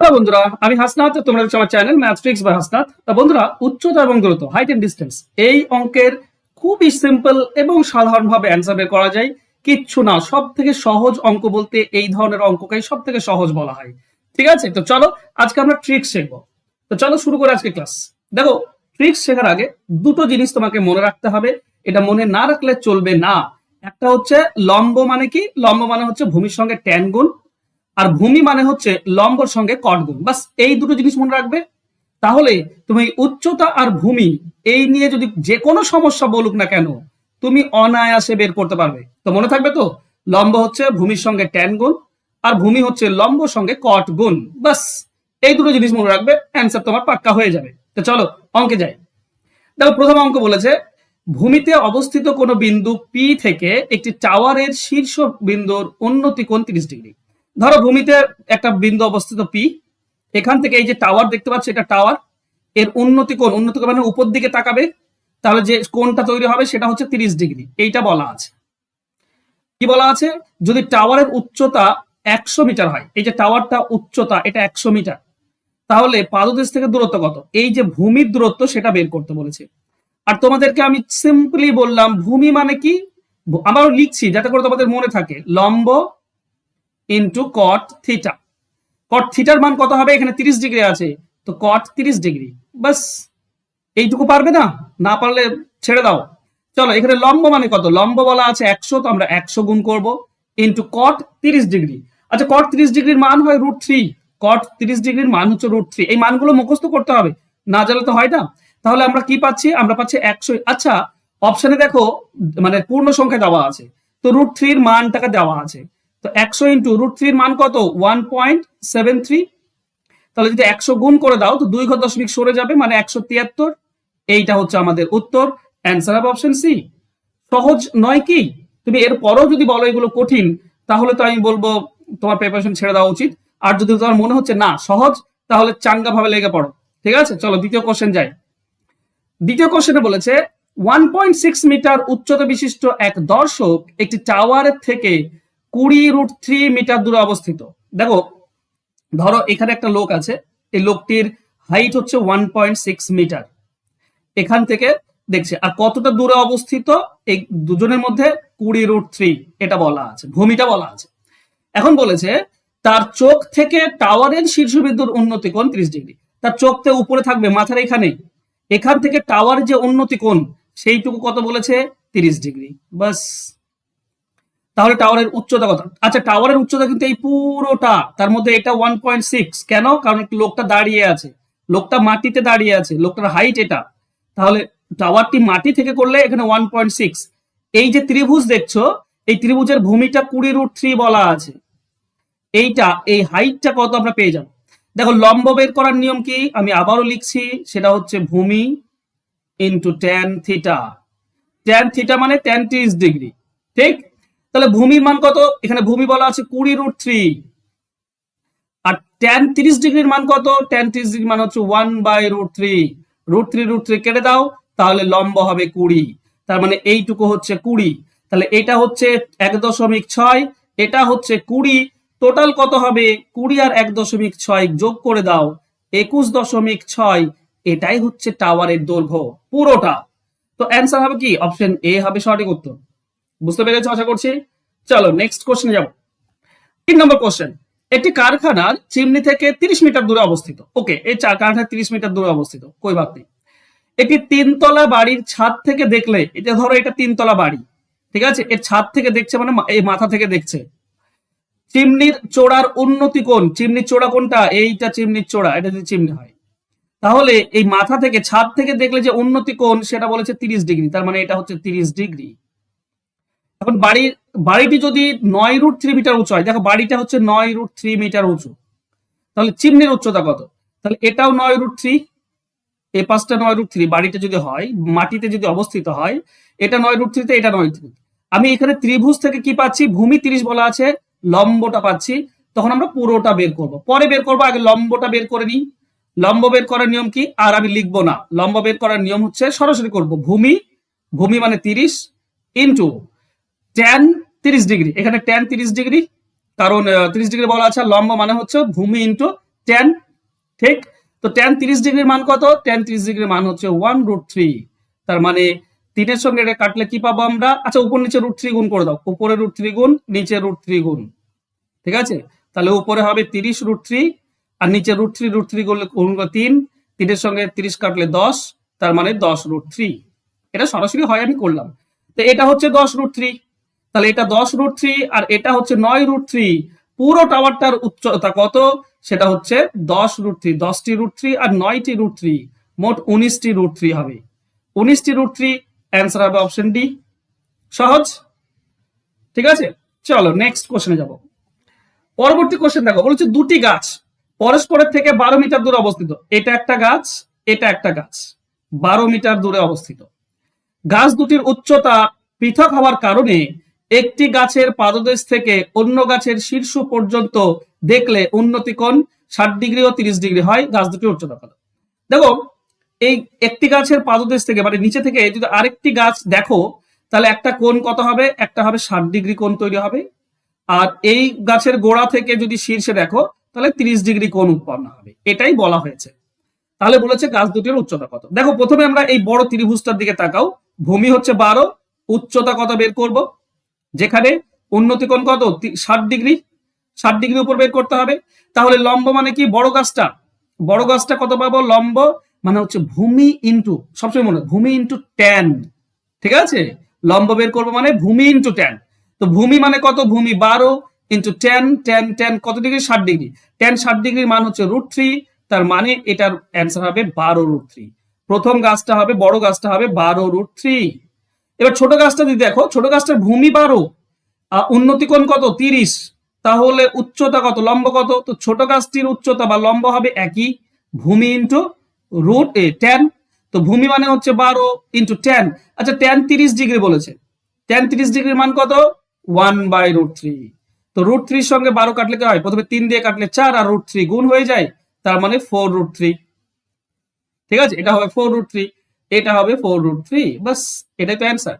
Hello বন্ধুরা, আমি হাসনাত তোমরা হচ্ছে আমার চ্যানেল ম্যাথট্রিক্স বাই হাসনাত। বন্ধুরা, উচ্চতা এবং দূরত্ব হাইট এন্ড ডিস্টেন্স এই অঙ্কের খুবই সিম্পল এবং সাধারণভাবে অ্যান্সার বের করা যায়। কিচ্ছু না সব থেকে সহজ অঙ্ক বলতে এই ধরনের অঙ্ককেই সব থেকে সহজ বলা হয়। ঠিক আছে? তো চলো, আজকে আমরা ট্রিক্স শিখব। তো চলো শুরু করে আজকে ক্লাস দেখো ট্রিক্স শেখার আগে দুটো জিনিস তোমাকে মনে রাখতে হবে। এটা মনে না রাখলে চলবে না। একটা হচ্ছে লম্ব মানে কি? লম্ব মানে হচ্ছে ভূমির সঙ্গে ট্যান গুণ। আর ভূমি মানে হচ্ছে লম্বর সঙ্গে কট গুণ বাস এই দুটো জিনিস মনে রাখবে। তাহলে তুমি উচ্চতা আর ভূমি, এই নিয়ে যদি যে কোনো সমস্যা বলুক না কেন, তুমি অনায়াসে বের করতে পারবে। তো মনে থাকবে তো? লম্ব হচ্ছে ভূমির সঙ্গে ট্যান গুণ, আর ভূমি হচ্ছে লম্ব সঙ্গে কট গুণ। বাস এই দুটো জিনিস মনে রাখবে অ্যান্সার তোমার পাক্কা হয়ে যাবে। তো চলো, অঙ্কে যাই। দেখো, প্রথম অঙ্ক বলেছে, ভূমিতে অবস্থিত কোনো বিন্দু পি থেকে একটি টাওয়ারের শীর্ষ বিন্দুর উন্নতি কোণ তিরিশ ডিগ্রি। ধরো ভূমিতে একটা বিন্দু অবস্থিত পি এখান থেকে এই যে টাওয়ার দেখতে পাচ্ছ, এটা টাওয়ার এর উন্নতি কোণ, উন্নতি মানে উপর দিকে তাকাবে, তাহলে যে কোণটা তৈরি হবে সেটা হচ্ছে তিরিশ ডিগ্রি, এইটা বলা আছে। কি বলা আছে? যদি টাওয়ারের উচ্চতা একশো মিটার হয়, এই যে টাওয়ারটা উচ্চতা, এটা একশো মিটার, তাহলে পাদদেশ থেকে দূরত্ব কত? এই যে ভূমির দূরত্ব সেটা বের করতে বলেছে। আর তোমাদেরকে আমি সিম্পলি বললাম, ভূমি মানে কি? আবারও লিখছি, যাতে করে তোমাদের মনে থাকে, লম্ব ইন্টু কট থিটা কট থিটার মান কত হবে? এখানে তিরিশ ডিগ্রি আছে। তো কট তিরিশ ডিগ্রি। বাস এইটুকু পারবে না? না পারলে ছেড়ে দাও। চলো, এখানে লম্ব মানে কত? লম্ব বলা আছে একশো, তো আমরা একশো গুণ করব। ইন্টু কট তিরিশ ডিগ্রি। আচ্ছা কট তিরিশ ডিগ্রির মান হয় রুট থ্রি কট তিরিশ ডিগ্রির মান হচ্ছে রুট থ্রি এই মানগুলো মুখস্থ করতে হবে। না জানলে তো হয় না। তাহলে আমরা কি পাচ্ছি? আমরা পাচ্ছি একশো। আচ্ছা অপশনে দেখো মানে পূর্ণ সংখ্যা দেওয়া আছে। তো রুট থ্রির মানটাকে দেওয়া আছে। তো একশো ইন্টু রুট থ্রির মান কত? ওয়ান পয়েন্ট সেভেন থ্রি তাহলে যদি একশো গুণ করে দাও, তো দুই ঘর দশমিক সরে যাবে মানে একশো তিয়াত্তর। এইটা হচ্ছে আমাদের উত্তর। অ্যান্সার হবে অপশন সি সহজ নয় কি? তুমি এর পরেও যদি বলো এগুলো কঠিন, তাহলে তো আমি বলব, তোমার প্রিপারেশন ছেড়ে দেওয়া উচিত। আর যদি তোমার মনে হচ্ছে, না, সহজ, তাহলে চাঙ্গা ভাবে লেগে পড়ো। ঠিক আছে? চলো, দ্বিতীয় কোশ্চেন যাই। দ্বিতীয় কোশ্চেনে বলেছে ওয়ান পয়েন্ট সিক্স মিটার উচ্চতা বিশিষ্ট এক দর্শক একটি টাওয়ারের থেকে কুড়ি রুট থ্রি মিটার দূরে অবস্থিত। দেখো, ধরো এখানে একটা লোক আছে, এই লোকটির হাইট হচ্ছে ওয়ান পয়েন্ট সিক্স মিটার এখান থেকে দেখছে, আর কতটা দূরে অবস্থিত? এই দুজনের মধ্যে কুড়ি রুট থ্রি এটা বলা আছে, ভূমিটা বলা আছে। এখন বলেছে, তার চোখ থেকে টাওয়ারের শীর্ষবিন্দুর উন্নতি কোণ ত্রিশ ডিগ্রি। তার চোখ থেকে উপরে থাকবে, মাথার এখানে এখান থেকে টাওয়ার যে উন্নতি কোণ, সেইটুকু কত বলেছে? তিরিশ ডিগ্রি। বাস তাহলে টাওয়ারের উচ্চতা কত? আচ্ছা টাওয়ারের উচ্চতা কিন্তু এই পুরোটা, তার মধ্যে এটা ওয়ান পয়েন্ট সিক্স কেন? কারণ লোকটা দাঁড়িয়ে আছে। লোকটা মাটিতে দাঁড়িয়ে আছে, লোকটার হাইট এটা। তাহলে টাওয়ারটি মাটি থেকে করলে এখানে ওয়ান পয়েন্ট সিক্স এই যে ত্রিভুজ দেখছ, এই ত্রিভুজের ভূমিটা কুড়ি রুট থ্রি বলা আছে। এইটা, এই হাইটটা কত আমরা পেয়ে যাব? দেখো, লম্ব বের করার নিয়ম কি? আমি আবারও লিখছি, সেটা হচ্ছে ভূমি into tan theta tan theta মানে ট্যান ত্রিশ ডিগ্রি ঠিক? তাহলে ভূমির মান কত? এখানে ভূমি বলা আছে কুড়ি রুট থ্রি আর ট্যান তিরিশ ডিগ্রির মান কত? ট্যান তিরিশ ডিগ্রি মান হচ্ছে one by root three root three root three কেটে দাও, তাহলে লম্ব হবে কুড়ি। তার মানে এইটুকু হচ্ছে কুড়ি। তাহলে এটা হচ্ছে এক দশমিক ছয়, এটা হচ্ছে কুড়ি। টোটাল কত হবে? কুড়ি আর এক দশমিক ছয় যোগ করে দাও, একুশ দশমিক ছয়। এটাই হচ্ছে টাওয়ারের দৈর্ঘ্য, পুরোটা। তো অ্যান্সার হবে কি? অপশন এ হবে সঠিক উত্তর। বুঝতে পেরেছ আশা করছি? চলো নেক্সট কোশ্চেনে যাব। তিন নম্বর কোশ্চেন একটি কারখানার চিমনি থেকে তিরিশ মিটার দূরে অবস্থিত। ওকে এই কারখানা তিরিশ মিটার দূরে অবস্থিত। কই ভাব নেই। একটি তিনতলা বাড়ির ছাদ থেকে দেখলে, এটা ধরো এটা তিনতলা বাড়ি, ঠিক আছে? এর ছাদ থেকে দেখছে মানে এই মাথা থেকে দেখছে। চিমনির চোড়ার উন্নতি কোণ চিমনির চোড়া কোনটা? এইটা চিমনির চোড়া, এটা যদি চিমনি হয়। তাহলে এই মাথা থেকে, ছাদ থেকে দেখলে যে উন্নতি কোণ সেটা বলেছে তিরিশ ডিগ্রি। তার মানে এটা হচ্ছে তিরিশ ডিগ্রি। এখন বাড়ির বাড়িটি যদি নয় রুট থ্রি মিটার উঁচু হয়, দেখো বাড়িটা হচ্ছে নয় রুট থ্রি মিটার উঁচু। তাহলে চিমনির উচ্চতা কত? তাহলে এটাও নয় রুট থ্রি এ পাঁচটা নয় রুট থ্রি বাড়িটা যদি হয়, মাটিতে যদি অবস্থিত হয়, এটা নয় রুট থ্রিতে এটা নয় থ্রি আমি এখানে ত্রিভুজ থেকে কি পাচ্ছি? ভূমি তিরিশ বলা আছে, লম্বটা পাচ্ছি, তখন আমরা পুরোটা বের করব। পরে বের করব, আগে লম্বটা বের করে নিই। লম্ব বের করার নিয়ম কি? আর আমি লিখব না। লম্ব বের করার নিয়ম হচ্ছে সরাসরি করব। ভূমি ভূমি মানে তিরিশ ইন্টু ট্যান তিরিশ ডিগ্রি। এখানে ট্যান তিরিশ ডিগ্রি, কারণ তিরিশ ডিগ্রি বলা আছে লম্ব মানে হচ্ছে ভূমি ইন্টু টেন ঠিক? তো টেন তিরিশ ডিগ্রির মান কত? টেন তিরিশ ডিগ্রির মান হচ্ছে ওয়ান রুট থ্রি তার মানে তিনের সঙ্গে এটা কাটলে কি পাবো আমরা? আচ্ছা উপর নিচে রুট থ্রি গুণ করে দাও। উপরে রুট থ্রি গুণ, নিচে রুট থ্রি গুণ। ঠিক আছে? তাহলে উপরে হবে তিরিশ রুট থ্রি আর নিচে রুট থ্রি রুট থ্রি করলে গুণ তিন। তিনের সঙ্গে তিরিশ কাটলে দশ, তার মানে দশ রুট থ্রি এটা সরাসরি হয় আমি করলাম। তো এটা হচ্ছে দশ রুট থ্রি তাহলে এটা দশ রুট থ্রি আর এটা হচ্ছে নয় রুট থ্রি পুরো টাওয়ারটার উচ্চতা কত? সেটা হচ্ছে দশ রুট থ্রি দশটি রুট থ্রি আর নয়টি রুট থ্রি মোট উনিশটি রুট থ্রি হবে। উনিশটি রুট থ্রি অ্যান্সার হবে অপশন ডি সহজ? ঠিক আছে? চলো নেক্সট কোশ্চেনে যাব। পরবর্তী কোশ্চেন দেখো, বলছে দুটি গাছ পরস্পরের থেকে বারো মিটার দূরে অবস্থিত। এটা একটা গাছ, এটা একটা গাছ। বারো মিটার দূরে অবস্থিত। গাছ দুটির উচ্চতা পৃথক হওয়ার কারণে একটি গাছের পাদদেশ থেকে অন্য গাছের শীর্ষ পর্যন্ত দেখলে উন্নতি কোণ ষাট ডিগ্রি ও তিরিশ ডিগ্রি হয়, গাছ দুটির উচ্চতা কত দেখো, এই একটি গাছের পাদদেশ থেকে মানে নিচে থেকে যদি আরেকটি গাছ দেখো, তাহলে একটা কোণ কত হবে? একটা হবে ষাট ডিগ্রি কোণ তৈরি হবে। আর এই গাছের গোড়া থেকে যদি শীর্ষে দেখো, তাহলে তিরিশ ডিগ্রি কোণ উৎপন্ন হবে। এটাই বলা হয়েছে। তাহলে বলেছে গাছ দুটির উচ্চতা কত। দেখো, প্রথমে আমরা এই বড় ত্রিভুজটার দিকে তাকাও। ভূমি হচ্ছে বারো, উচ্চতা কত বের করব? যেখানে উন্নতি কোণ কত? ষাট ডিগ্রি। ষাট ডিগ্রি উপর বের করতে হবে। তাহলে লম্ব মানে কি? বড় গাছটা। বড় গাছটা কত পাবো? লম্ব মানে হচ্ছে ভূমি ইন্টু সবসময় মনে ভূমি ইন্টু ট্যান ঠিক আছে? লম্ব বের করব মানে ভূমি ইন্টু ট্যান তো ভূমি মানে কত? ভূমি বারো ইন্টু টেন টেন টেন কত ডিগ্রি? ষাট ডিগ্রি। টেন ষাট ডিগ্রির মান হচ্ছে রুট থ্রি তার মানে এটার অ্যান্সার হবে বারো রুট থ্রি প্রথম গাছটা হবে, বড় গাছটা হবে বারো রুট থ্রি এবার ছোট গাছটা যদি দেখো, ছোট গাছটার ভূমি বারো আর উন্নতি কত? তিরিশ। তাহলে উচ্চতা কত? লম্ব কত? তো ছোট গাছটির উচ্চতা বা লম্ব হবে একই। ভূমি ইন্টু রুট এ টেন তো ভূমি মানে হচ্ছে বারো ইন্টু টেন আচ্ছা টেন তিরিশ ডিগ্রি বলেছে। টেন তিরিশ ডিগ্রির মান কত? ওয়ান বাই রুট থ্রি তো রুট থ্রির সঙ্গে বারো কাটলে কি হয়? প্রথমে তিন দিয়ে কাটলে চার আর রুট থ্রি গুণ হয়ে যায়। তার মানে ফোর রুট থ্রি ঠিক আছে? এটা হবে ফোর রুট থ্রি এটা হবে ফোর রুট থ্রি বাস, এটাই তো অ্যান্সার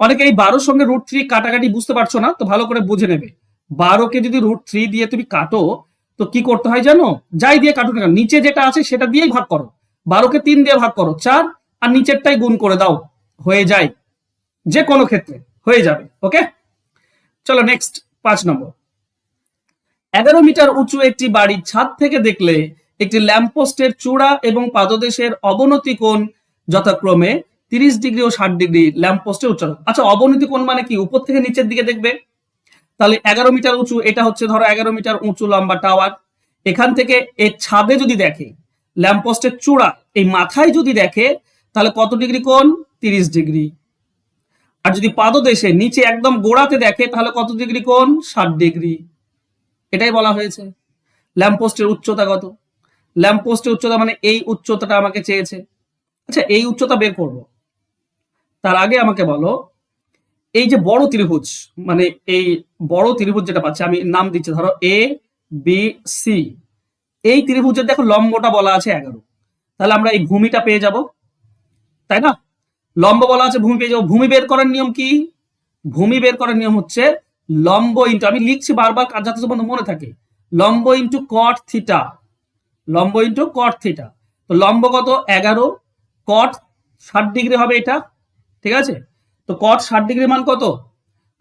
অনেকে এই বারোর সঙ্গে রুট থ্রি কাটাকাটি বুঝতে পারছ না, তো ভালো করে বুঝে নেবে। বারোকে যদি রুট থ্রি দিয়ে তুমি কাটো, তো কি করতে হয় জানো? যাই দিয়ে কাটো না নিচে যেটা আছে সেটা দিয়েই ভাগ করো। বারোকে তিন দিয়ে ভাগ করো, চার, আর নিচেরটাই গুণ করে দাও। হয়ে যায়। যে কোনো ক্ষেত্রে, হয়ে যাবে ওকে চলো নেক্সট পাঁচ নম্বর। এগারো মিটার উঁচু একটি বাড়ির ছাদ থেকে দেখলে একটি ল্যাম্পপোস্টের চূড়া এবং পাদদেশের অবনতি কোণ যথাক্রমে তিরিশ ডিগ্রি ও ষাট ডিগ্রি ল্যাম্পপোস্টের উচ্চতা আচ্ছা অবনতি কোন মানে কি? উপর থেকে নিচের দিকে দেখবে। তাহলে এগারো মিটার উঁচু, এটা হচ্ছে ধরো এগারো মিটার উঁচু লম্বা টাওয়ার। এখান থেকে এর ছাদে যদি দেখে ল্যাম্পপোস্টের চূড়া, এই মাথায় যদি দেখে, তাহলে কত ডিগ্রি কোণ? তিরিশ ডিগ্রি। আর যদি পাদদেশে নিচে একদম গোড়াতে দেখে, তাহলে কত ডিগ্রি কোণ? ষাট ডিগ্রি। এটাই বলা হয়েছে। ল্যাম্পপোস্টের উচ্চতা কত? ল্যাম্পপোস্টের উচ্চতা মানে এই উচ্চতাটা আমাকে চেয়েছে। আচ্ছা এই উচ্চতা বের করব। তার আগে আমাকে বলো, এই যে বড় ত্রিভুজ মানে এই বড় ত্রিভুজ যেটা পাচ্ছে, আমি নাম দিচ্ছি, ধরো এ বি সি এই ত্রিভুজের দেখো লম্বটা বলা আছে এগারো। তাহলে আমরা এই ভূমিটা পেয়ে যাব, তাই না? লম্ব বলা আছে, ভূমি পেয়ে যাব। ভূমি বের করার নিয়ম কি? ভূমি বের করার নিয়ম হচ্ছে লম্ব ইন্টু আমি লিখছি বারবার কাজ যাতে তোমাদের মনে থাকে, লম্ব ইন্টু কট থিটা লম্ব ইন্টু কট থিটা তো লম্ব কত? এগারো কট ষাট ডিগ্রি হবে এটা, ঠিক আছে? তো কট ষাট ডিগ্রি মান কত?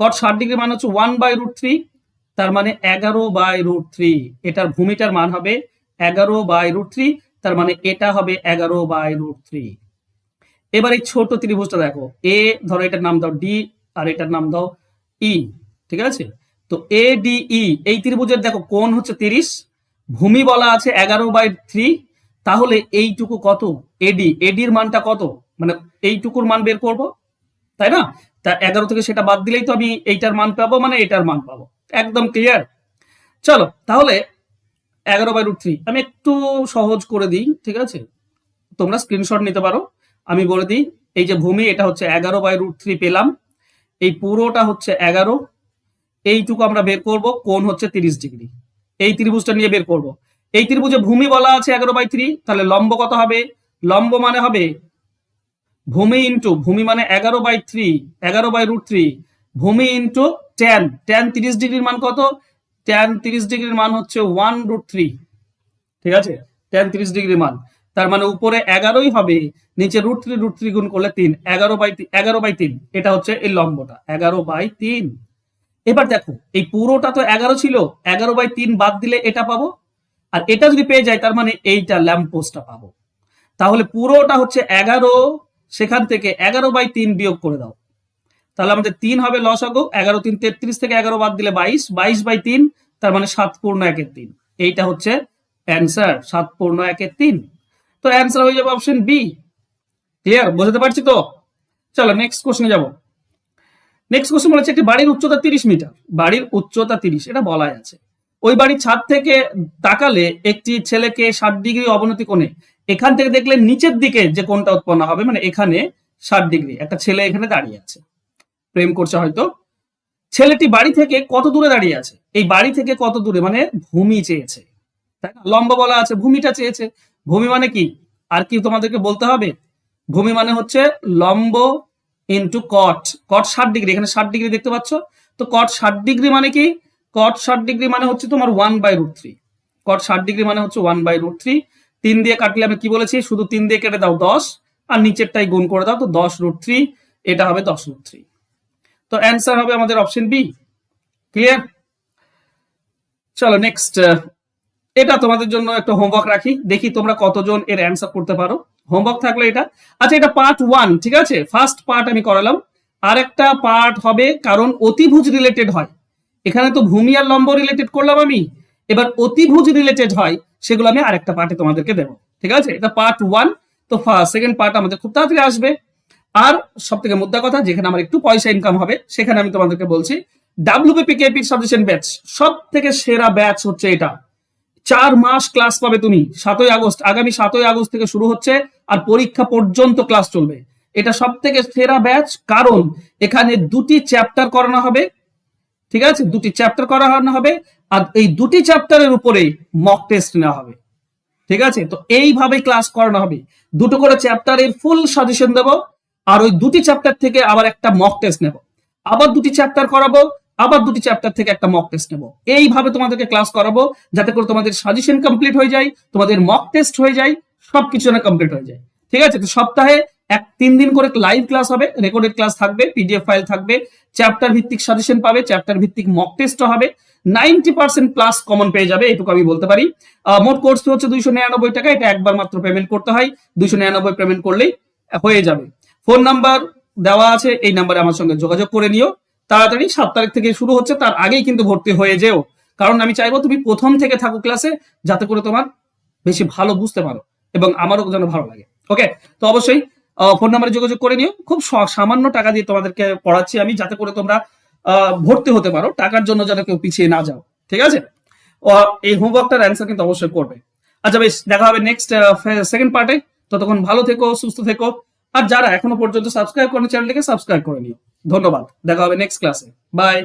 কট ষাট ডিগ্রি মান হচ্ছে ওয়ান বাই রুট থ্রি তার মানে এগারো বাই রুট থ্রি এটার ভূমিটার মান হবে এগারো বাই রুট থ্রি তার মানে এটা হবে এগারো বাই রুট থ্রি এবার এই ছোট ত্রিভুজটা দেখো। এ ধরো এটার নাম দাও ডি আর এটার নাম দাও ই ঠিক আছে? তো এ ডি ই এই ত্রিভুজের দেখো কোণ হচ্ছে তিরিশ, ভূমি বলা আছে এগারো বাই থ্রি তাহলে এইটুকু কত? এডি এডির মানটা কত? মানে এইটুকুর মান বের করব, তাই না? তা এগারো থেকে সেটা বাদ দিলেই তো আমি এইটার মান পাবো মানে এটার মান পাবো। একদম ক্লিয়ার চলো, তাহলে এগারো বাই রুট থ্রি আমি একটু সহজ করে দিই, ঠিক আছে? তোমরা স্ক্রিনশট নিতে পারো। আমি বলে দিই, এই যে ভূমি, এটা হচ্ছে এগারো বাই রুট থ্রি পেলাম। এই পুরোটা হচ্ছে এগারো। এইটুকু আমরা বের করব কোন হচ্ছে তিরিশ ডিগ্রি। এই ত্রিভুজটা নিয়ে বের করব। এই ত্রিভুজে ভূমি বলা আছে এগারো বাই থ্রি তাহলে লম্ব কত হবে? লম্ব মানে হবে ভূমি ইন্টু ভূমি মানে এগারো বাই থ্রি এগারো বাই রুট থ্রি ভূমি ইন্টু টেন টেন তিরিশ ডিগ্রির মান কত? টেন তিরিশ ডিগ্রির মান হচ্ছে ওয়ান রুট থ্রি ঠিক আছে? টেন তিরিশ ডিগ্রির মান, তার মানে উপরে এগারোই হবে, নিচে রুট থ্রি রুট থ্রি গুণ করলে তিন, এগারো বাই এগারো বাই তিন, এটা হচ্ছে এই লম্বটা, এগারো বাই তিন। এবার দেখো, এই পুরোটা তো এগারো ছিল, এগারো বাই তিন বাদ দিলে এটা পাবো? আর এটা যদি পেয়ে যায় তার মানে এইটা ল্যাম্প পোস্টটা পাবো। তাহলে পুরোটা হচ্ছে এগারো, সেখান থেকে এগারো বাই তিন বিয়োগ করে দাও। তাহলে আমাদের তিন হবে লসাগু এগারো, তিন, তেত্রিশ থেকে এগারো বাদ দিলে বাইশ বাইশ বাই তিন, তার মানে সাত পূর্ণ একের তিন। এইটা হচ্ছে অ্যান্সার সাত পূর্ণ একের তিন। তো অ্যান্সার হয়ে যাবে অপশন বি ক্লিয়ার বোঝাতে পারছি তো? চলো নেক্সট কোশ্চেনে যাব। নেক্সট কোশ্চেন বলেছে একটি বাড়ির উচ্চতা তিরিশ মিটার। বাড়ির উচ্চতা তিরিশ, এটা বলাই আছে। ওই বাড়ির ছাদ থেকে তাকালে একটি ছেলেকে ষাট ডিগ্রি অবনতি কোণে, এখান থেকে দেখলে নিচের দিকে যে কোনটা উৎপন্ন হবে মানে এখানে ষাট ডিগ্রি, একটা ছেলে এখানে দাঁড়িয়ে আছে। প্রেম করছে হয়তো। ছেলেটি বাড়ি থেকে কত দূরে দাঁড়িয়ে আছে? এই বাড়ি থেকে কত দূরে? মানে ভূমি চেয়েছে। তাই না? লম্বা বলা আছে, ভূমিটা চেয়েছে। ভূমি মানে কি? আর কি তোমাদেরকে বলতে হবে? ভূমি মানে হচ্ছে লম্ব ইন্টু কট কট ষাট ডিগ্রি, এখানে ষাট ডিগ্রি দেখতে পাচ্ছ? তো কট ষাট ডিগ্রি মানে কি? কট ষাট ডিগ্রি মানে হচ্ছে তোমার one by root three cot ষাট ডিগ্রি মানে হচ্ছে ওয়ান বাই রুট থ্রি তিন দিয়ে কাটলে আমি কি বলেছি? শুধু তিন দিয়ে কেটে দাও দশ, আর নিচেরটাই গুণ করে দাও তো দশ রুট থ্রি এটা হবে দশ রুট থ্রি তো অ্যান্সার হবে আমাদের অপশন বি ক্লিয়ার চলো নেক্সট এটা তোমাদের জন্য একটা হোমওয়ার্ক রাখি। দেখি তোমরা কতজন এর অ্যান্সার করতে পারো। হোমওয়ার্ক থাকলে এটা। আচ্ছা এটা পার্ট ওয়ান ঠিক আছে? ফার্স্ট পার্ট আমি করালাম। আর একটা পার্ট হবে কারণ অতিভুজ রিলেটেড হয়। এখানে তো ভূমি আর লম্ব রিলেটেড করলাম আমি। এবার অতিভুজ রিলেটেড হয়, সেগুলো আমি আরেকটা পার্টে তোমাদেরকে দেবো। ঠিক আছে? এটা পার্ট ওয়ান তো ফার্স্ট সেকেন্ড পার্ট আমাদের খুব তাড়াতাড়ি আসবে। আর সব থেকে মুদ্রা কথা, যেখানে আমার একটু পয়সা ইনকাম হবে, সেখানে আমি তোমাদেরকে বলছি ডাব্লিউপিপি কেপি সাজেশন ব্যাচ সব থেকে সেরা ব্যাচ হচ্ছে এটা। চার মাস ক্লাস পাবে তুমি, সাতই আগস্ট, আগামী সাতই আগস্ট থেকে শুরু হচ্ছে, আর পরীক্ষা পর্যন্ত ক্লাস চলবে। এটা সব থেকে সেরা ব্যাচ কারণ এখানে দুটি চ্যাপ্টার করানো হবে ঠিক আছে? দুটি চ্যাপ্টার করানো হবে আর এই দুটি চ্যাপ্টারের উপরে মক টেস্ট নেওয়া হবে। ঠিক আছে? তো এইভাবে ক্লাস করানো হবে। দুটো করে চ্যাপ্টারের ফুল সাজেশন দেবো আর ওই দুটি চ্যাপ্টার থেকে আবার একটা মক টেস্ট নেব। আবার দুটি চ্যাপ্টার করাবো, আবার দুটি চ্যাপ্টার থেকে একটা মক টেস্ট নেব। এইভাবে তোমাদেরকে ক্লাস করাবো যাতে করে তোমাদের সাজেশন কমপ্লিট হয়ে যায়, তোমাদের মক টেস্ট হয়ে যায়, সবকিছু যেন কমপ্লিট হয়ে যায়। ঠিক আছে? তো সপ্তাহে এক তিন দিন করে লাইভ ক্লাস হবে রেকর্ডেড ক্লাস থাকবে পিডিএফ ফাইল থাকবে চ্যাপ্টার ভিত্তিক সাজেশন পাবে চ্যাপ্টার ভিত্তিক মক টেস্টও হবে নাইনটি পার্সেন্ট প্লাস কমন পেয়ে যাবে, এটুকু আমি বলতে পারি। মোট কোর্স হচ্ছে দুইশো নিরানব্বই টাকা, এটা একবার মাত্র পেমেন্ট করতে হয়, দুইশো নিরানব্বই পেমেন্ট করলেই হয়ে যাবে। ফোন নাম্বার দেওয়া আছে, এই নাম্বারে আমার সঙ্গে যোগাযোগ করে নিও। তাড়াতাড়ি সাত তারিখ থেকে শুরু হচ্ছে, তার আগেই কিন্তু ভর্তি হয়ে যেও। কারণ আমি চাইব তুমি প্রথম থেকে থাকো ক্লাসে যাতে করে তোমার বেশি ভালো বুঝতে পারো, এবং আমারও যেন ভালো লাগে। ওকে তো অবশ্যই ফোন নাম্বারে যোগাযোগ করে নিও। খুব সামান্য টাকা দিয়ে তোমাদেরকে পড়াচ্ছি আমি, যাতে করে তোমরা ভর্তি হতে পারো। টাকার জন্য যাতে কেউ পিছিয়ে না যাও। ঠিক আছে? এই হোমওয়ার্কটার অ্যান্সার কিন্তু অবশ্যই করবে। আচ্ছা বেশ, দেখা হবে নেক্সট সেকেন্ড পার্টে ততক্ষণ ভালো থেকো, সুস্থ থেকো। আর যারা এখনও পর্যন্ত সাবস্ক্রাইব করেন চ্যানেলটিকে সাবস্ক্রাইব করে নিও। ধন্যবাদ। দেখা হবে নেক্সট ক্লাসে বাই